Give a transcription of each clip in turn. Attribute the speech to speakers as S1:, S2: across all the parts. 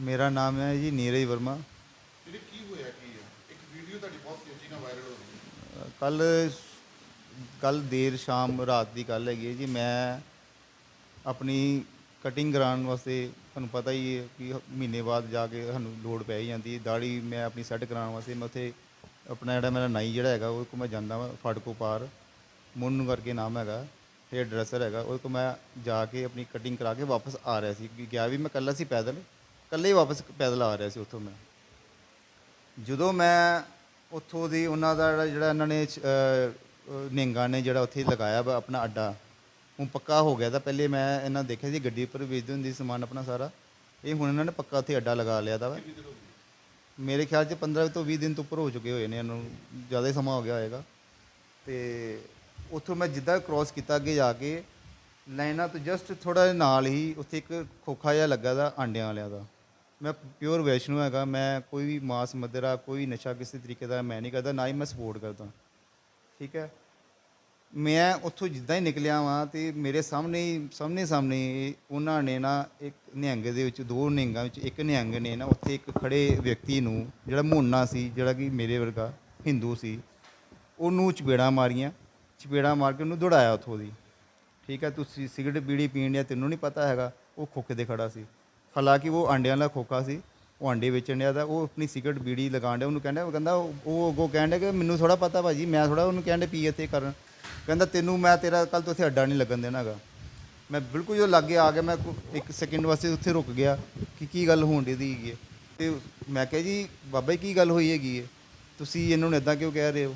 S1: ਮੇਰਾ ਨਾਮ ਹੈ ਜੀ ਨੀਰਜ ਵਰਮਾ।
S2: ਜਿਹੜੇ ਕੀ ਹੋਇਆ? ਕੀ ਹੈ? ਇੱਕ ਵੀਡੀਓ ਤੁਹਾਡੀ ਬਹੁਤ ਤੇਜ਼ੀ ਨਾਲ ਵਾਇਰਲ ਹੋ ਰਹੀ ਹੈ।
S1: ਕੱਲ ਕੱਲ ਦੇਰ ਸ਼ਾਮ ਰਾਤ ਦੀ ਗੱਲ ਹੈਗੀ ਹੈ ਜੀ। ਮੈਂ ਆਪਣੀ ਕਟਿੰਗ ਕਰਾਉਣ ਵਾਸਤੇ ਤੁਹਾਨੂੰ ਪਤਾ ਹੀ ਹੈ ਕਿ ਮਹੀਨੇ ਬਾਅਦ ਜਾ ਕੇ ਸਾਨੂੰ ਲੋੜ ਪੈ ਹੀ ਜਾਂਦੀ ਹੈ। ਦਾੜੀ ਮੈਂ ਆਪਣੀ ਸੈੱਟ ਕਰਾਉਣ ਵਾਸਤੇ ਮੈਂ ਉੱਥੇ ਆਪਣਾ ਜਿਹੜਾ ਮੇਰਾ ਨਾਈ ਜਿਹੜਾ ਹੈਗਾ ਉਹ ਕੋ ਮੈਂ ਜਾਂਦਾ ਵਾਂ ਫਾਟਕੋ ਪਾਰ। ਮੁੰਨੂ ਕਰਕੇ ਨਾਮ ਹੈਗਾ ਹੇਅਰ ਡਰੈਸਰ ਹੈਗਾ ਉਹ ਕੋ ਮੈਂ ਜਾ ਕੇ ਆਪਣੀ ਕਟਿੰਗ ਕਰਾ ਕੇ ਵਾਪਸ ਆ ਰਿਹਾ ਸੀ। ਕਿ ਗਿਆ ਵੀ ਮੈਂ ਇਕੱਲਾ ਸੀ ਪੈਦਲ। ਇਕੱਲੇ ਵਾਪਸ ਪੈਦਲ ਆ ਰਿਹਾ ਸੀ ਉੱਥੋਂ ਮੈਂ। ਜਦੋਂ ਮੈਂ ਉੱਥੋਂ ਦੀ ਉਹਨਾਂ ਦਾ ਜਿਹੜਾ- ਇਹਨਾਂ ਨੇ ਨਿਹੰਗਾਂ ਨੇ ਜਿਹੜਾ ਉੱਥੇ ਲਗਾਇਆ ਵਾ ਆਪਣਾ ਅੱਡਾ ਉਹ ਪੱਕਾ ਹੋ ਗਿਆ ਤਾਂ ਪਹਿਲੇ ਮੈਂ ਇਹਨਾਂ ਦੇਖਿਆ ਸੀ ਗੱਡੀ ਉੱਪਰ ਵੇਚਦੇ ਹੁੰਦੇ ਸੀ ਸਮਾਨ ਆਪਣਾ ਸਾਰਾ। ਇਹ ਹੁਣ ਇਹਨਾਂ ਨੇ ਪੱਕਾ ਉੱਥੇ ਅੱਡਾ ਲਗਾ ਲਿਆ ਦਾ ਵਾ। ਮੇਰੇ ਖਿਆਲ 'ਚ 15 ਤੋਂ 20 ਦਿਨ ਤੋਂ ਉੱਪਰ ਹੋ ਚੁੱਕੇ ਹੋਏ ਨੇ ਇਹਨੂੰ ਜ਼ਿਆਦਾ ਹੀ ਸਮਾਂ ਹੋ ਗਿਆ ਹੋਏਗਾ। ਤੇ ਉੱਥੋਂ ਮੈਂ ਜਿੱਦਾਂ ਕ੍ਰਾਸ ਕੀਤਾ ਅੱਗੇ ਜਾ ਕੇ ਲਾਈਨਾਂ ਤੋਂ ਜਸਟ ਥੋੜਾ ਨਾਲ ਹੀ ਉੱਥੇ ਇੱਕ ਖੋਖਾ ਜਿਹਾ ਲੱਗਾ ਦਾ ਆਂਡਿਆਂ ਵਾਲਿਆਂ ਦਾ। ਮੈਂ ਪਿਓਰ ਵੈਸ਼ਨੂ ਹੈਗਾ, ਮੈਂ ਕੋਈ ਵੀ ਮਾਸ ਮਦਰਾ ਕੋਈ ਨਸ਼ਾ ਕਿਸੇ ਤਰੀਕੇ ਦਾ ਮੈਂ ਨਹੀਂ ਕਰਦਾ, ਨਾ ਹੀ ਮੈਂ ਸਪੋਰਟ ਕਰਦਾ। ਠੀਕ ਹੈ? ਮੈਂ ਉੱਥੋਂ ਜਿੱਦਾਂ ਹੀ ਨਿਕਲਿਆ ਵਾਂ ਤੇ ਮੇਰੇ ਸਾਹਮਣੇ ਹੀ, ਸਾਹਮਣੇ ਸਾਹਮਣੇ ਉਹਨਾਂ ਨੇ ਨਾ ਇੱਕ ਨਿਹੰਗ ਦੇ ਵਿੱਚ, ਦੋ ਨਿਹੰਗਾਂ ਵਿੱਚ ਇੱਕ ਨਿਹੰਗ ਨੇ ਨਾ ਉੱਥੇ ਇੱਕ ਖੜੇ ਵਿਅਕਤੀ ਨੂੰ ਜਿਹੜਾ ਮੋਨਾ ਸੀ, ਜਿਹੜਾ ਕਿ ਮੇਰੇ ਵਰਗਾ ਹਿੰਦੂ ਸੀ, ਉਹਨੂੰ ਚਪੇੜਾਂ ਮਾਰੀਆਂ, ਚਪੇੜਾਂ ਮਾਰ ਕੇ ਉਹਨੂੰ ਦੌੜਾਇਆ ਉੱਥੋਂ ਦੀ। ਠੀਕ ਹੈ? ਤੁਸੀਂ ਸਿਗਰਟ ਬੀੜੀ ਪੀਣ ਡਿਆ ਤੈਨੂੰ ਨਹੀਂ ਪਤਾ ਹੈਗਾ, ਉਹ ਖੋਖੇ ਤੇ ਖੜਾ ਸੀ। ਹਾਲਾਂਕਿ ਉਹ ਆਂਡਿਆਂ ਦਾ ਖੋਖਾ ਸੀ, ਉਹ ਆਂਡੇ ਵੇਚਣ ਡਿਆ ਦਾ ਉਹ ਆਪਣੀ ਸਿਗਰਟ ਬੀੜੀ ਲਗਾਉਣ ਡਿਆ, ਉਹਨੂੰ ਕਹਿੰਦਾ, ਉਹ ਕਹਿੰਦਾ, ਉਹ ਅੱਗੋਂ ਕਹਿਣ ਡਿਆ ਕਿ ਮੈਨੂੰ ਥੋੜਾ ਪਤਾ ਭਾਜੀ, ਮੈਂ ਥੋੜਾ ਉਹਨੂੰ ਕਹਿਣ ਡਿਆ ਪੀ ਇੱਥੇ ਕਰਨ। ਕਹਿੰਦਾ, ਤੈਨੂੰ ਮੈਂ ਤੇਰਾ ਕੱਲ ਤੋਂ ਉੱਥੇ ਅੱਡਾ ਨਹੀਂ ਲੱਗਣ ਦੇਣਾ ਹੈਗਾ ਮੈਂ ਬਿਲਕੁਲ ਜਦੋਂ ਲਾਗੇ ਆ ਗਿਆ, ਮੈਂ ਇੱਕ ਸੈਕਿੰਡ ਵਾਸਤੇ ਉੱਥੇ ਰੁਕ ਗਿਆ ਕਿ ਕੀ ਗੱਲ ਹੋਣ ਦੀ ਦੀ ਹੈਗੀ ਹੈ ਤੇ ਮੈਂ ਕਿਹਾ ਜੀ, ਬਾਬਾ ਜੀ ਕੀ ਗੱਲ ਹੋਈ ਹੈਗੀ ਹੈ ਤੁਸੀਂ ਇਹਨੂੰ ਇਦਾਂ ਕਿਉਂ ਕਹਿ ਰਹੇ ਹੋ?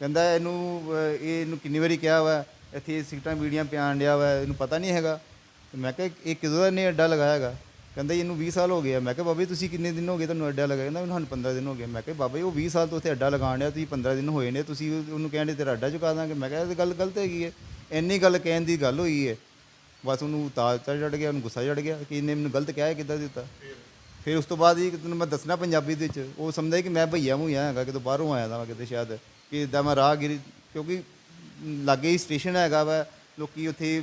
S1: ਕਹਿੰਦਾ, ਇਹਨੂੰ ਇਹਨੂੰ ਕਿੰਨੀ ਵਾਰੀ ਕਿਹਾ ਵਾ, ਇੱਥੇ ਸਿਗਟਾਂ ਬੀੜੀਆਂ ਪਿਆਣ ਡਿਆ ਵਾ, ਇਹਨੂੰ ਪਤਾ ਨਹੀਂ ਹੈਗਾ। ਮੈਂ ਕਿਹਾ, ਇਹ ਕਿਦੋਂ ਦਾ ਇਹਨੇ ਅੱਡਾ ਲਗਾਇਆ ਹੈਗਾ ਕਹਿੰਦਾ ਜੀ, ਇਹਨੂੰ 20 ਸਾਲ ਹੋ ਗਏ ਆ। ਮੈਂ ਕਿਹਾ, ਬਾਬਾ ਜੀ ਤੁਸੀਂ ਕਿੰਨੇ ਦਿਨ ਹੋ ਗਏ ਤੁਹਾਨੂੰ ਅੱਡਾ ਲਗਾਇਆ? ਕਹਿੰਦਾ, ਮੈਨੂੰ ਸਾਨੂੰ 15 ਦਿਨ ਹੋ ਗਏ। ਮੈਂ ਕਿਹਾ, ਬਾਬਾ ਜੀ, ਉਹ 20 ਸਾਲ ਤੋਂ ਉੱਥੇ ਅੱਡਾ ਲਗਾਉਣ ਡਿਆ, ਤੁਸੀਂ 15 ਦਿਨ ਹੋਏ ਨੇ, ਤੁਸੀਂ ਉਹਨੂੰ ਕਹਿੰਦੇ ਤੇਰਾ ਅੱਡਾ ਚੁਕਾ ਦਾਂਗੇ। ਮੈਂ ਕਿਹਾ, ਇਹ ਗੱਲ ਗਲਤ ਹੈਗੀ ਹੈ। ਇੰਨੀ ਗੱਲ ਕਹਿਣ ਦੀ ਗੱਲ ਹੋਈ ਹੈ। ਬਸ ਉਹਨੂੰ ਤਾਜ ਚੜ ਗਿਆ, ਉਹਨੂੰ ਗੁੱਸਾ ਚੜ ਗਿਆ ਕਿ ਇਹਨੇ ਮੈਨੂੰ ਗਲਤ ਕਿਹਾ ਹੈ, ਕਿੱਦਾਂ ਦਿੱਤਾ? ਫਿਰ ਉਸ ਤੋਂ ਬਾਅਦ ਹੀ ਤੈਨੂੰ ਮੈਂ ਦੱਸਣਾ ਪੰਜਾਬੀ ਦੇ ਵਿੱਚ, ਉਹ ਸਮਝਦਾ ਕਿ ਮੈਂ ਭਈਆ ਮੂੰਹ ਹੈਗਾ ਕਿਤੋਂ ਬਾਹਰੋਂ ਆਇਆ ਦਾ ਵਾ, ਕਿਤੇ ਸ਼ਾਇਦ, ਕਿ ਇਦਾਂ ਮੈਂ ਰਾਹਗੀਰੀ, ਕਿਉਂਕਿ ਲਾਗੇ ਹੀ ਸਟੇਸ਼ਨ ਹੈਗਾ ਵਾ, ਲੋਕੀ ਉੱਥੇ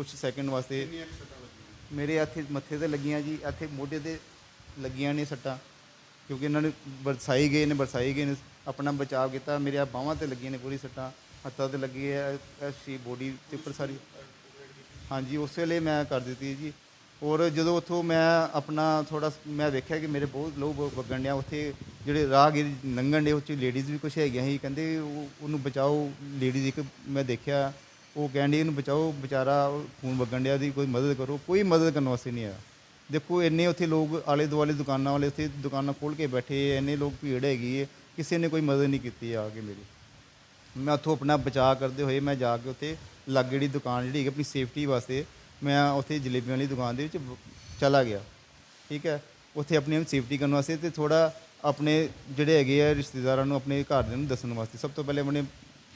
S1: ਕੁਝ ਸੈਕਿੰਡ ਵਾਸਤੇ। ਮੇਰੇ ਇੱਥੇ ਮੱਥੇ ਤੇ ਲੱਗੀਆਂ ਜੀ, ਇੱਥੇ ਮੋਢੇ ਤੇ ਲੱਗੀਆਂ ਨੇ ਸੱਟਾਂ, ਕਿਉਂਕਿ ਇਹਨਾਂ ਨੇ ਵਰਸਾਈ ਗਏ ਨੇ ਵਰਸਾਈ ਗਏ ਨੇ, ਆਪਣਾ ਬਚਾਅ ਕੀਤਾ, ਮੇਰੇ ਆ ਬਾਹਾਂ ਤੇ ਲੱਗੀਆਂ ਨੇ ਪੂਰੀ ਸੱਟਾਂ, ਹੱਥਾਂ ਤੇ ਲੱਗੀ ਹੈ, ਐਸੀ ਬੋਡੀ ਤੇ ਉੱਪਰ ਸਾਰੀ। ਹਾਂਜੀ, ਉਸੇ ਲਈ ਮੈਂ ਕਰ ਦਿੱਤੀ ਜੀ। ਔਰ ਜਦੋਂ ਉੱਥੋਂ ਮੈਂ ਆਪਣਾ ਥੋੜਾ ਮੈਂ ਵੇਖਿਆ ਕਿ ਮੇਰੇ ਬਹੁਤ ਲੋਕ ਵਗਣ ਡਿਆ, ਉੱਥੇ ਜਿਹੜੇ ਰਾਹਗੀਰ ਲੰਘਣ ਦੇ ਉੱਚ ਲੇਡੀਜ਼ ਵੀ ਕੁਛ ਹੈਗੀਆਂ ਸੀ, ਕਹਿੰਦੇ ਉਹ- ਉਹਨੂੰ ਬਚਾਓ ਲੇਡੀਜ਼ ਇੱਕ ਮੈਂ ਦੇਖਿਆ ਉਹ ਕਹਿੰਦੇ ਇਹਨੂੰ ਬਚਾਓ, ਵਿਚਾਰਾ ਖੂਨ ਵਗਣ ਡਿਆ ਦੀ ਕੋਈ ਮਦਦ ਕਰੋ, ਕੋਈ ਮਦਦ ਕਰਨ ਵਾਸਤੇ ਨਹੀਂ ਆਇਆ। ਦੇਖੋ, ਇੰਨੇ ਉੱਥੇ ਲੋਕ ਆਲੇ ਦੁਆਲੇ ਦੁਕਾਨਾਂ ਵਾਲੇ ਉੱਥੇ ਦੁਕਾਨਾਂ ਖੋਲ ਕੇ ਬੈਠੇ, ਇੰਨੇ ਲੋਕ ਭੀੜ ਹੈਗੀ ਹੈ ਕਿਸੇ ਨੇ ਕੋਈ ਮਦਦ ਨਹੀਂ ਕੀਤੀ ਆ ਕੇ ਮੇਰੀ। ਮੈਂ ਉੱਥੋਂ ਆਪਣਾ ਬਚਾਅ ਕਰਦੇ ਹੋਏ ਮੈਂ ਜਾ ਕੇ ਉੱਥੇ ਲਾਗੇ ਜਿਹੜੀ ਦੁਕਾਨ ਜਿਹੜੀ ਹੈਗੀ ਆਪਣੀ ਸੇਫਟੀ ਵਾਸਤੇ ਮੈਂ ਉੱਥੇ ਜਲੇਬੀਆਂ ਵਾਲੀ ਦੁਕਾਨ ਦੇ ਵਿੱਚ ਚਲਾ ਗਿਆ। ਠੀਕ ਹੈ? ਉੱਥੇ ਆਪਣੀ ਸੇਫਟੀ ਕਰਨ ਵਾਸਤੇ ਤੇ ਥੋੜਾ ਆਪਣੇ ਜਿਹੜੇ ਹੈਗੇ ਆ ਰਿਸ਼ਤੇਦਾਰਾਂ ਨੂੰ ਆਪਣੇ ਘਰਦਿਆਂ ਨੂੰ ਦੱਸਣ ਵਾਸਤੇ। ਸਭ ਤੋਂ ਪਹਿਲੇ ਮੈंने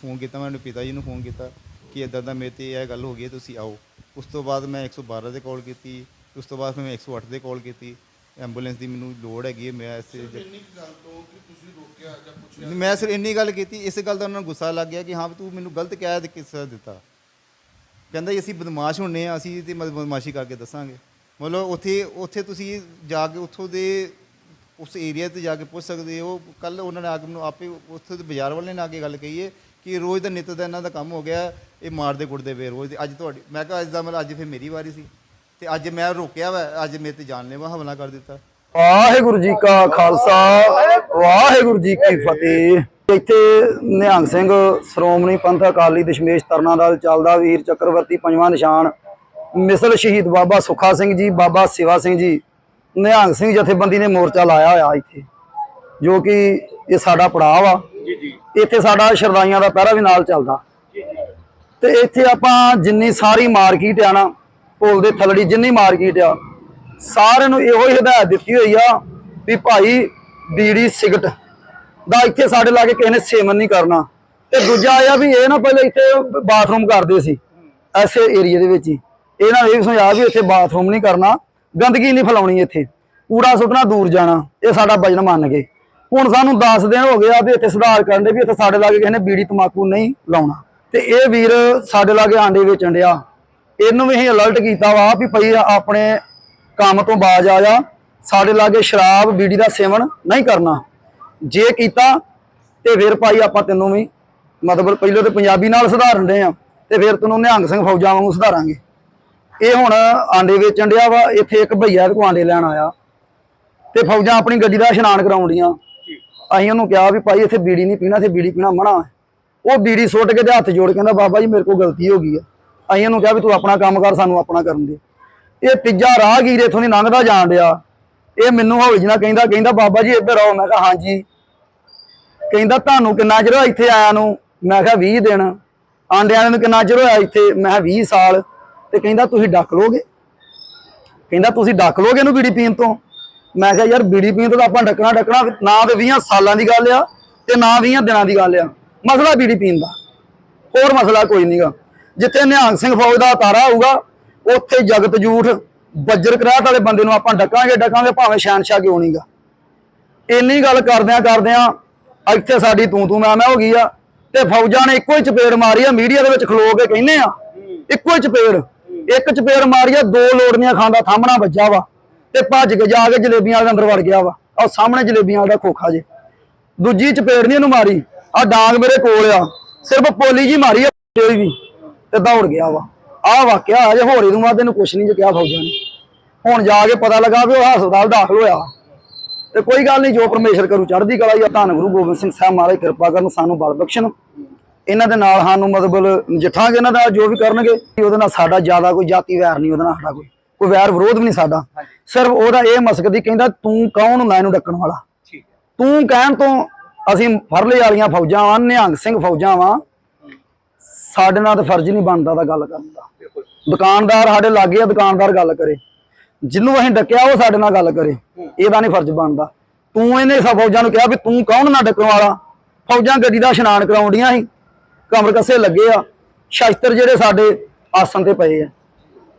S1: ਫੋਨ ਕੀਤਾ, ਮੈਂ ਆਪਣੇ ਪਿਤਾ ਜੀ ਨੂੰ ਫੋਨ ਕੀਤਾ। ਕਿ ਇਦਾਂ ਦਾ ਮੇਰੇ ਤੇ ਇਹ ਗੱਲ ਹੋ ਗਈ ਹੈ ਤੁਸੀਂ ਆਓ। ਉਸ ਤੋਂ ਬਾਅਦ ਮੈਂ 112 ਤੇ ਕਾਲ ਕੀਤੀ। ਉਸ ਤੋਂ ਬਾਅਦ ਫਿਰ ਮੈਂ 108 ਤੇ ਕਾਲ ਕੀਤੀ। ਐਂਬੂਲੈਂਸ ਦੀ ਮੈਨੂੰ ਲੋੜ ਹੈਗੀ ਹੈ ਮੈਂ ਇਸ
S2: ਇੰਨੀ ਕੁ ਗੱਲ ਤੋਂ ਕਿ ਤੁਸੀਂ ਰੋਕਿਆ ਜਾਂ ਪੁੱਛਿਆ
S1: ਮੈਂ ਸਿਰ ਇੰਨੀ ਗੱਲ ਕੀਤੀ ਇਸ ਗੱਲ ਦਾ ਉਹਨਾਂ ਨੂੰ ਗੁੱਸਾ ਲੱਗ ਗਿਆ ਕਿ ਹਾਂ ਵੀ ਤੂੰ ਮੈਨੂੰ ਗਲਤ ਕਹਿ ਦੇ ਕਿਸ ਦਿੱਤਾ। ਕਹਿੰਦਾ ਜੀ ਅਸੀਂ ਬਦਮਾਸ਼ ਹੁੰਨੇ ਆ ਅਸੀਂ ਤੇ ਬਦਮਾਸ਼ੀ ਕਰਕੇ ਦੱਸਾਂਗੇ। ਮਤਲਬ ਉੱਥੇ ਉੱਥੇ ਤੁਸੀਂ ਜਾ ਕੇ ਉੱਥੋਂ ਦੇ ਉਸ ਏਰੀਆ ਤੇ ਜਾ ਕੇ ਪੁੱਛ ਸਕਦੇ ਹੋ। ਕੱਲ ਉਹਨਾਂ ਨੇ ਆ ਕੇ ਆਪੇ ਉੱਥੇ ਦੇ ਬਾਜ਼ਾਰ ਵਾਲੇ ਨੇ ਆ ਕੇ ਗੱਲ ਕਹੀ ਹੈ ਕਿ ਰੋਜ਼ ਦਾ ਨਿੱਤ ਦਾ ਇਹਨਾਂ ਦਾ ਕੰਮ ਹੋ ਗਿਆ, ਇਹ ਮਾਰਦੇ ਕੁੱਟਦੇ ਵੇ ਰੋਜ਼ ਅੱਜ ਤੁਹਾਡੀ, ਮੈਂ ਕਿਹਾ ਅੱਜ ਦਾ ਮਤਲਬ ਅੱਜ ਫਿਰ ਮੇਰੀ ਵਾਰੀ ਸੀ। ਤੇ ਅੱਜ ਮੈਂ ਰੋਕਿਆ ਵਾ, ਅੱਜ ਮੇਰੇ ਤੇ ਜਾਨਲੇਵਾ ਹਮਲਾ ਕਰ ਦਿੱਤਾ।
S3: ਵਾਹਿਗੁਰੂ ਜੀ ਕਾ ਖਾਲਸਾ, ਵਾਹਿਗੁਰੂ ਜੀ ਕੀ ਫਤਿਹ। ਇੱਥੇ ਨਿਹੰਗ ਸਿੰਘ ਸ਼੍ਰੋਮਣੀ ਪੰਥ ਅਕਾਲੀ ਦਸ਼ਮੇਸ਼ ਤਰਨਾ ਦਲ ਚੱਲਦਾ, ਵੀਰ ਚੱਕਰਵਰਤੀ ਪੰਜਵਾਂ ਨਿਸ਼ਾਨ। ਮਿਸਲ ਸ਼ਹੀਦ ਬਾਬਾ ਸੁੱਖਾ ਸਿੰਘ ਜੀ, ਬਾਬਾ ਸਿਵਾ ਸਿੰਘ ਜੀ। ਨਿਹੰਗ ਸਿੰਘ ਜਥੇਬੰਦੀ ਨੇ ਮੋਰਚਾ ਲਾਇਆ ਹੋਇਆ ਇੱਥੇ ਜੋ ਕਿ ਇਹ ਸਾਡਾ ਪੜਾਅ ਆ
S2: ਜੀ ਜੀ।
S3: ਇੱਥੇ ਸਾਡਾ ਸ਼ਰਦਾਈਆਂ ਦਾ ਪਹਿਰਾ ਵੀ ਨਾਲ ਚੱਲਦਾ। ਤੇ ਇੱਥੇ ਆਪਾਂ ਜਿੰਨੀ ਸਾਰੀ ਮਾਰਕੀਟ ਆ ਨਾ ਪੁਲ ਦੇ ਥਲੜੀ ਜਿੰਨੀ ਮਾਰਕੀਟ ਆ ਸਾਰਿਆਂ ਨੂੰ ਇਹੋ ਹੀ ਹਦਾਇਤ ਦਿੱਤੀ ਹੋਈ ਆ ਵੀ ਭਾਈ ਬੀੜੀ ਸਿਗਰਟ ਦਾ ਇੱਥੇ ਸਾਡੇ ਲਾਗੇ ਕਿਸੇ ਨੇ ਸੇਵਨ ਨਹੀਂ ਕਰਨਾ। ਤੇ ਦੂਜਾ ਇਹ ਆ ਵੀ ਇਹ ਨਾ ਪਹਿਲੇ ਇੱਥੇ ਬਾਥਰੂਮ ਕਰਦੇ ਸੀ ਐਸੇ ਏਰੀਆ ਦੇ ਵਿੱਚ ਹੀ। ਇਹਨਾਂ ਨੇ ਇਹ ਵੀ ਸਮਝਾਇਆ ਵੀ ਇੱਥੇ ਬਾਥਰੂਮ ਨਹੀਂ ਕਰਨਾ। ਗੰਦਗੀ ਨਹੀਂ ਫੈਲਾਉਣੀ ਇੱਥੇ। ਕੂੜਾ ਸੁੱਟਣਾ, ਦੂਰ ਜਾਣਾ, ਇਹ ਸਾਡਾ ਵਜਨ ਮੰਨ ਗਏ। ਹੁਣ ਸਾਨੂੰ 10 ਦਿਨ ਹੋ ਗਿਆ ਵੀ ਇੱਥੇ ਸੁਧਾਰ ਕਰਨ ਦੇ ਵੀ ਇੱਥੇ ਸਾਡੇ ਲਾਗੇ ਕਿਸੇ ਨੇ ਬੀੜੀ ਤਮਾਕੂ ਨਹੀਂ ਲਾਉਣਾ। ਤੇ ਇਹ ਵੀਰ ਸਾਡੇ ਲਾਗੇ ਆਂਡੇ ਵੇਚਣ ਡਿਆ। ਇਹਨੂੰ ਵੀ ਅਸੀਂ ਅਲਰਟ ਕੀਤਾ ਵਾ ਵੀ ਭਈ ਆਪਣੇ ਕੰਮ ਤੋਂ ਬਾਜ ਆ ਜਾ। ਸਾਡੇ ਲਾਗੇ ਸ਼ਰਾਬ, ਬੀੜੀ ਦਾ ਸੇਵਨ ਨਹੀਂ ਕਰਨਾ। ਜੇ ਕੀਤਾ, ਤੇ ਫਿਰ ਭਾਈ ਆਪਾਂ ਤੈਨੂੰ ਵੀ ਮਤਲਬ ਪਹਿਲਾਂ ਤੇ ਪੰਜਾਬੀ ਨਾਲ ਸੁਧਾਰਨ ਦੇ ਆ। ਤੇ ਫਿਰ ਤੈਨੂੰ ਨਿਹੰਗ ਸਿੰਘ ਫੌਜਾਂ ਵਾਂਗੂ ਸੁਧਾਰਾਂਗੇ। ਇਹ ਹੁਣ ਆਂਡੇ ਵੇਚਣ ਡਿਆ ਵਾ, ਇੱਥੇ ਇੱਕ ਭਈਆ ਇਹਦੇ ਆਂਡੇ ਲੈਣ ਆਇਆ। ਤੇ ਫੌਜਾਂ ਆਪਣੀ ਗੱਡੀ ਦਾ ਇਸ਼ਨਾਨ ਕਰਾਉਂਦੀਆਂ ਅਸੀਂ ਉਹਨੂੰ ਕਿਹਾ ਵੀ ਭਾਈ ਇੱਥੇ ਬੀੜੀ ਨਹੀਂ ਪੀਣਾ, ਇੱਥੇ ਬੀੜੀ ਪੀਣਾ ਮਨਾ। ਉਹ ਬੀੜੀ ਸੁੱਟ ਕੇ ਤੇ ਹੱਥ ਜੋੜ ਕਹਿੰਦਾ, ਬਾਬਾ ਜੀ, ਮੇਰੇ ਕੋਲ ਗਲਤੀ ਹੋ ਗਈ ਆ। ਅਸੀਂ ਉਹਨੂੰ ਕਿਹਾ ਵੀ ਤੂੰ ਆਪਣਾ ਕੰਮ ਕਰ, ਸਾਨੂੰ ਆਪਣਾ ਕਰਨ ਦੇ। ਇਹ ਤੀਜਾ ਰਾਹਗੀਰ ਇੱਥੋਂ ਦੀ ਲੰਘਦਾ ਜਾਣ ਡਿਆ। ਇਹ ਮੈਨੂੰ ਹੌਲੀ ਜਿਹੀ ਨਾਲ ਕਹਿੰਦਾ ਕਹਿੰਦਾ, ਬਾਬਾ ਜੀ, ਇੱਧਰ ਆਓ। ਮੈਂ ਕਿਹਾ, ਹਾਂਜੀ। ਕਹਿੰਦਾ, ਤੁਹਾਨੂੰ ਕਿੰਨਾ ਚਿਰ ਹੋਇਆ ਇੱਥੇ ਆਇਆ ਨੂੰ? ਮੈਂ ਕਿਹਾ 20 ਦਿਨ। ਆਂਡਿਆਂ ਨੂੰ ਕਿੰਨਾ ਚਿਰ ਹੋਇਆ ਇੱਥੇ? ਮੈਂ ਕਿਹਾ 20 ਸਾਲ। ਤੇ ਕਹਿੰਦਾ ਤੁਸੀਂ ਡੱਕ ਲੋਗੇ? ਕਹਿੰਦਾ ਤੁਸੀਂ ਡੱਕ ਲੋਗੇ ਇਹਨੂੰ ਬੀੜੀ ਪੀਣ ਤੋਂ? ਮੈਂ ਕਿਹਾ ਯਾਰ ਬੀੜੀ ਪੀਣ ਤੋਂ ਤਾਂ ਆਪਾਂ ਡੱਕਣਾ ਡੱਕਣਾ, ਨਾ ਤੇ 20 ਸਾਲਾਂ ਦੀ ਗੱਲ ਆ ਤੇ ਨਾ 20 ਦਿਨਾਂ ਦੀ ਗੱਲ ਆ। ਮਸਲਾ ਬੀੜੀ ਪੀਣ ਦਾ। ਹੋਰ ਮਸਲਾ ਕੋਈ ਨਹੀਂਗਾ ਜਿੱਥੇ ਨਿਹੰਗ ਸਿੰਘ ਫੌਜ ਦਾ ਤਾਰਾ ਹੋਊਗਾ ਉੱਥੇ ਜਗਤ ਜੂਠ ਬੱਜਰ ਕਰਾਟ ਵਾਲੇ ਬੰਦੇ ਨੂੰ ਆਪਾਂ ਡੱਕਾਂਗੇ ਡੱਕਾਂਗੇ, ਭਾਵੇਂ ਸ਼ਹਿਨਸ਼ਾਹ ਕਿਉਂ ਨਹੀਂਗਾ ਇੰਨੀ ਗੱਲ ਕਰਦਿਆਂ ਕਰਦਿਆਂ ਇੱਥੇ ਸਾਡੀ ਤੂੰ ਤੂੰ ਮੈਂ ਮੈਂ ਹੋ ਗਈ ਆ ਤੇ ਫੌਜਾਂ ਨੇ ਇੱਕੋ ਹੀ ਚਪੇੜ ਮਾਰੀ ਆ, ਮੀਡੀਆ ਦੇ ਵਿੱਚ ਖਲੋ ਕੇ ਕਹਿੰਦੇ ਆ, ਇੱਕੋ ਹੀ ਚਪੇੜ। ਇੱਕ ਚਪੇੜ ਮਾਰੀ ਆ ਦੋ ਲੋੜਨੀਆਂ ਖਾਂਦਾ ਥਾਮਣਾ ਵੱਜਾ ਵਾ ਤੇ ਭੱਜ ਕੇ ਜਾ ਕੇ ਜਲੇਬੀਆਂ ਦੇ ਅੰਦਰ ਵੜ ਗਿਆ ਵਾ। ਆਹ ਸਾਹਮਣੇ ਜਲੇਬੀਆਂ ਦਾ ਖੋਖਾ ਜੇ। ਦੂਜੀ ਚਪੇੜ ਨਹੀਂ ਇਹਨੂੰ ਮਾਰੀ ਆ ਡਾਂਗ ਮੇਰੇ ਕੋਲ ਆ। ਸਿਰਫ ਪੋਲੀ ਜੀ ਮਾਰੀ ਆ ਕੋਈ ਵੀ, ਤੇ ਦੌੜ ਗਿਆ ਵਾ। ਆਹ ਵਾਕਿਆ ਅਜੇ ਹੋਰੇ ਨੂੰ ਮਾਦੇ ਨੂੰ ਕੁਛ ਨਹੀਂ ਜੇ ਕਿਹਾ ਫੌਜਾਂ ਨੇ। ਹੁਣ ਜਾ ਕੇ ਪਤਾ ਲੱਗਾ ਵੀ ਉਹ ਹਸਪਤਾਲ ਦਾਖਲ ਹੋਇਆ ਤੇ ਕੋਈ ਗੱਲ ਨਹੀਂ ਜੋ ਪਰਮੇਸ਼ਰ ਕਰੂ, ਚੜ੍ਹਦੀ ਕਲਾ ਜਾਂ ਧੰਨ ਗੁਰੂ ਗੋਬਿੰਦ ਸਿੰਘ ਸਾਹਿਬ ਮਹਾਰਾਜ, ਕਿਰਪਾ ਕਰਨ ਸਾਨੂੰ ਬਲ ਬਖਸ਼ਣ। ਇਹਨਾਂ ਦੇ ਨਾਲ ਸਾਨੂੰ ਮਤਲਬ ਨਜਿੱਠਾਂਗੇ ਇਹਨਾਂ ਦਾ ਜੋ ਵੀ ਕਰਨਗੇ ਉਹਦੇ ਨਾਲ ਸਾਡਾ ਜ਼ਿਆਦਾ ਕੋਈ ਜਾਤੀ ਵੈਰ ਨਹੀਂ ਉਹਦੇ ਨਾਲ ਸਾਡਾ ਕੋਈ ਕੋਈ ਵੈਰ ਵਿਰੋਧ ਵੀ ਨਹੀਂ ਸਾਡਾ। ਸਿਰਫ ਉਹਦਾ ਇਹ ਮਸਕਦੀ ਕਹਿੰਦਾ ਤੂੰ ਕੌਣ ਹੁੰਦਾ ਇਹਨੂੰ ਡੱਕਣ ਵਾਲਾ? ਤੂੰ ਕਹਿਣ ਤੋਂ ਅਸੀਂ ਫਰਲੇ ਵਾਲੀਆਂ ਫੌਜਾਂ ਵਾਂ ਨਿਹੰਗ ਸਿੰਘ ਫੌਜਾਂ ਵਾਂ। ਸਾਡੇ ਨਾਲ ਤਾਂ ਫਰਜ਼ ਨਹੀਂ ਬਣਦਾ ਦਾ ਗੱਲ ਕਰਨ ਦਾ। ਦੁਕਾਨਦਾਰ ਸਾਡੇ ਲਾਗੇ ਆ ਦੁਕਾਨਦਾਰ ਗੱਲ ਕਰੇ। ਜਿਹਨੂੰ ਅਸੀਂ ਡੱਕਿਆ ਉਹ ਸਾਡੇ ਨਾਲ ਗੱਲ ਕਰੇ। ਇਹਦਾ ਨਹੀਂ ਫਰਜ਼ ਬਣਦਾ। ਤੂੰ ਇਹਨੇ ਸਭ ਫੌਜਾਂ ਨੂੰ ਕਿਹਾ ਵੀ ਤੂੰ ਕੌਣ ਨਾ ਡੱਕਣ ਵਾਲਾ? ਫੌਜਾਂ ਗੱਡੀ ਦਾ ਇਸ਼ਨਾਨ ਕਰਾਉਂਦੀਆਂ ਸੀ। ਕਮਰ ਕੱਸੇ ਲੱਗੇ ਆ, ਸ਼ਸਤਰ ਜਿਹੜੇ ਸਾਡੇ ਆਸਨ ਤੇ ਪਏ ਆ।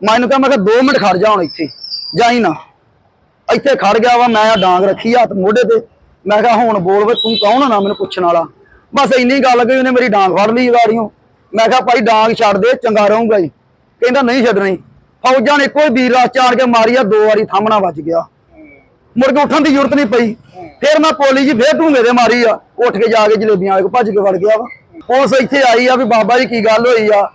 S3: ਮੈਂ ਇਹਨੂੰ ਕਿਹਾ, ਮੈਂ ਕਿਹਾ 2 ਮਿੰਟ ਖੜ ਜਾ ਹੁਣ ਇੱਥੇ ਜਾਈ ਨਾ। ਇੱਥੇ ਖੜ ਗਿਆ ਵਾ, ਮੈਂ ਆ ਡਾਂਗ ਰੱਖੀ ਆ ਹੱਥ ਮੋਢੇ ਤੇ। ਮੈਂ ਕਿਹਾ, ਹੁਣ ਬੋਲ ਵੇ, ਤੂੰ ਕੌਣ ਆ ਨਾ ਮੈਨੂੰ ਪੁੱਛਣ ਵਾਲਾ? ਬਸ ਇੰਨੀ ਗੱਲ ਗਈ ਉਹਨੇ ਮੇਰੀ ਡਾਂਗ ਫੜ ਲਈ ਗਾੜੀਆਂ ਮੈਂ ਕਿਹਾ, ਭਾਈ ਡਾਂਗ ਛੱਡ ਦੇ, ਚੰਗਾ ਰਹੂੰਗਾ ਜੀ। ਕਹਿੰਦਾ, ਨਹੀਂ ਛੱਡਣੀ। ਫੌਜਾਂ ਨੇ ਕੋਈ ਵੀਰ ਰਾਸ ਚਾੜ ਕੇ ਮਾਰੀ ਆ, ਦੋ ਵਾਰੀ ਥੰਮਣਾ ਵੱਜ ਗਿਆ। ਮੁੜ ਕੇ ਉੱਠਣ ਦੀ ਜ਼ਰੂਰਤ ਨਹੀਂ ਪਈ। ਫਿਰ ਮੈਂ ਪੋਲੀ ਜੀ, ਫੇਰ ਢੂੰਗੇ ਦੇ ਮਾਰੀ ਆ। ਉੱਠ ਕੇ ਜਾ ਕੇ ਜਲੇਬੀਆਂ ਵਾਲੇ ਕੋ ਭੱਜ ਕੇ ਵੜ ਗਿਆ ਵਾ। ਉਸ ਇੱਥੇ ਆਈ ਆ ਵੀ ਬਾਬਾ ਜੀ ਕੀ ਗੱਲ ਹੋਈ ਆ?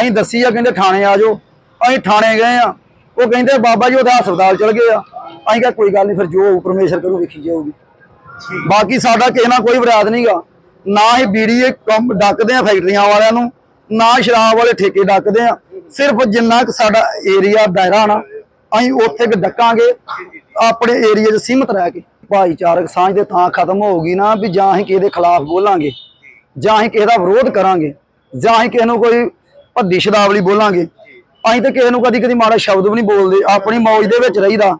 S3: ਅਸੀਂ ਦੱਸੀ ਆ ਕਹਿੰਦੇ ਥਾਣੇ ਆ ਜਾਓ। ਅਸੀਂ ਥਾਣੇ ਗਏ ਆ। ਉਹ ਕਹਿੰਦੇ ਬਾਬਾ ਜੀ ਉਹਦਾ ਹਸਪਤਾਲ ਚਲ ਗਏ ਆ। ਅਸੀਂ ਕਿਹਾ ਕੋਈ ਗੱਲ ਨਹੀਂ ਫਿਰ ਜੋ ਪਰਮੇਸ਼ਰ ਕਰੂ ਵੇਖੀ ਜਾਊਗੀ। ਬਾਕੀ ਸਾਡਾ ਕਿਸੇ ਨਾਲ ਕੋਈ ਵਿਰਾਦ ਨਹੀਂਗਾ ਨਾ ਹੀ ਬੀੜੀ ਕੰਮ ਡੱਕਦੇ ਆ ਫੈਕਟਰੀਆਂ ਵਾਲਿਆਂ ਨੂੰ ਨਾ ਸ਼ਰਾਬ ਵਾਲੇ ਠੇਕੇ ਡੱਕਦੇ ਆ। ਸਿਰਫ ਜਿੰਨਾ ਕੁ ਸਾਡਾ ਏਰੀਆ ਦਾਇਰਾ ਨਾ ਅਸੀਂ ਉੱਥੇ ਕੁ ਡੱਕਾਂਗੇ ਆਪਣੇ ਏਰੀਆ 'ਚ ਸੀਮਤ ਰਹਿ ਕੇ। ਭਾਈਚਾਰਕ ਸਾਂਝ ਦੇ ਤਾਂ ਖਤਮ ਹੋਊਗੀ ਨਾ ਵੀ ਜਾਂ ਅਸੀਂ ਕਿਸੇ ਦੇ ਖਿਲਾਫ ਬੋਲਾਂਗੇ। ਜਾਂ ਅਸੀਂ ਕਿਸੇ ਦਾ ਵਿਰੋਧ ਕਰਾਂਗੇ ਜਾਂ ਅਸੀਂ ਕਿਸੇ ਨੂੰ ਕੋਈ ਭੱਦੀ ਸ਼ਬਦਾਵਲੀ ਬੋਲਾਂਗੇ ਅਸੀਂ ਤਾਂ ਕਿਸੇ ਨੂੰ ਕਦੀ ਕਦੀ ਮਾੜਾ ਸ਼ਬਦ ਵੀ ਨਹੀਂ ਬੋਲਦੇ ਆਪਣੀ ਮੌਜ ਦੇ ਵਿੱਚ ਰਹੀਦਾ।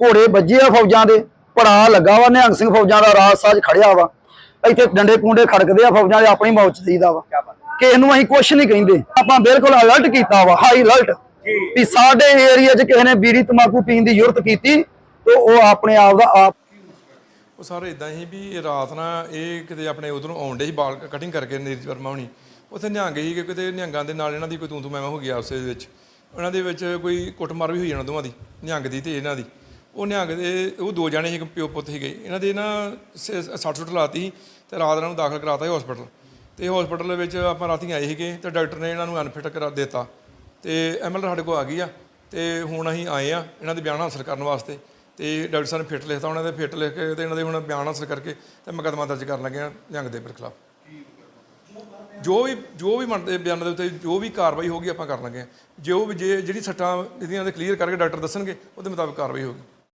S3: ਘੋੜੇ ਵੱਜੇ ਆ ਫੌਜਾਂ ਦੇ ਪੜਾ ਲੱਗਾ ਵਾ ਨਿਹੰਗ ਸਿੰਘ ਫੌਜਾਂ ਦਾ ਰਾਜ ਸਾਜ ਖੜਿਆ ਵਾ। ਇੱਥੇ ਡੰਡੇ ਕੁੰਡੇ ਖੜਕਦੇ ਆ ਫੌਜਾਂ ਦੇ ਆਪਣੀ ਮੌਜ ਚ ਰਹੀਦਾ ਵਾ। ਕਿਸੇ ਨੂੰ ਅਸੀਂ ਕੁਝ ਨਹੀਂ ਕਹਿੰਦੇ। ਆਪਾਂ ਬਿਲਕੁਲ ਅਲਰਟ ਕੀਤਾ ਵਾ ਹਾਈ ਅਲਰਟ ਵੀ ਸਾਡੇ ਏਰੀਆ 'ਚ ਕਿਸੇ ਨੇ ਬੀੜੀ ਤਮਾਕੂ ਪੀਣ ਦੀ ਜ਼ਰੂਰਤ ਕੀਤੀ ਤੇ ਉਹ ਆਪਣੇ ਆਪ ਦਾ ਆਪ
S4: ਉਹ ਸਾਰੇ ਇਦਾਂ ਹੀ ਵੀ ਰਾਤ ਨਾ ਇਹ ਕਿਤੇ ਆਪਣੇ ਉਧਰੋਂ ਆਉਂਦੇ ਸੀ ਬਾਲ ਕਟਿੰਗ ਕਰਕੇ ਨੀਰਜ ਵਰਮਾ ਹੋਣੀ। ਉੱਥੇ ਨਿਹੰਗ ਹੀ ਕਿ ਕਿਤੇ ਨਿਹੰਗਾਂ ਦੇ ਨਾਲ ਇਹਨਾਂ ਦੀ ਕੋਈ ਤੂੰ ਤੂੰ ਮੈਂ ਹੋ ਗਿਆ ਆਪਸੇ ਦੇ ਵਿੱਚ। ਉਹਨਾਂ ਦੇ ਵਿੱਚ ਕੋਈ ਕੁੱਟਮਾਰ ਵੀ ਹੋਈ ਜਾਣਾ ਦੋਵਾਂ ਦੀ, ਨਿਹੰਗ ਦੀ ਤੇ ਇਹਨਾਂ ਦੀ। ਉਹ ਨਿਹੰਗ ਦੇ, ਉਹ ਦੋ ਜਾਣੇ ਸੀ ਪਿਓ ਪੁੱਤ ਸੀਗੇ। ਇਹਨਾਂ ਦੇ ਨਾ ਸੱਟ ਸੁੱਟ ਲਾਤੀ ਸੀ ਤੇ ਰਾਤ ਇਹਨਾਂ ਨੂੰ ਦਾਖਲ ਕਰਾਤਾ ਸੀ ਹਸਪੀਟਲ ਤੇ ਹਸਪੀਟਲ ਵਿੱਚ ਆਪਾਂ ਰਾਤੀ ਆਏ ਸੀਗੇ ਤੇ ਡਾਕਟਰ ਨੇ ਇਹਨਾਂ ਨੂੰ ਅਨਫਿਟ ਕਰਾ ਦਿੱਤਾ। ਤੇ ਐਮਐਲ ਸਾਡੇ ਕੋਲ ਆ ਗਈ ਆ। ਤੇ ਹੁਣ ਅਸੀਂ ਆਏ ਆ ਇਹਨਾਂ ਦੇ ਬਿਆਨ ਹਾਸਲ ਕਰਨ ਵਾਸਤੇ। ਤੇ ਡਾਕਟਰ ਸਾਹਿਬ ਨੇ ਫਿੱਟ ਲਿਖਤਾ, ਉਹਨਾਂ ਦੇ ਫਿੱਟ ਲਿਖ ਕੇ ਤੇ ਇਹਨਾਂ ਦੇ ਹੁਣ ਬਿਆਨ ਹਾਸਲ ਕਰਕੇ ਤੇ ਮੁਕੱਦਮਾ ਦਰਜ ਕਰਨ ਲੱਗੇ ਆ ਨਿਹੰਗ ਦੇ ਖਿਲਾਫ। ਜੋ ਵੀ ਜੋ ਵੀ ਮੰਨਦੇ ਬਿਆਨ ਦੇ ਉੱਤੇ, ਜੋ ਵੀ ਕਾਰਵਾਈ ਹੋਗੀ ਆਪਾਂ ਕਰਨ ਲੱਗੇ ਆ ਜੋ ਵੀ, ਜੇ ਜਿਹੜੀ ਸੱਟਾਂ ਇਹਦੀਆਂ ਦੇ ਕਲੀਅਰ ਕਰਕੇ ਡਾਕਟਰ ਦੱਸਣਗੇ, ਉਹਦੇ ਮੁਤਾਬਕ ਕਾਰਵਾਈ ਹੋਗੀ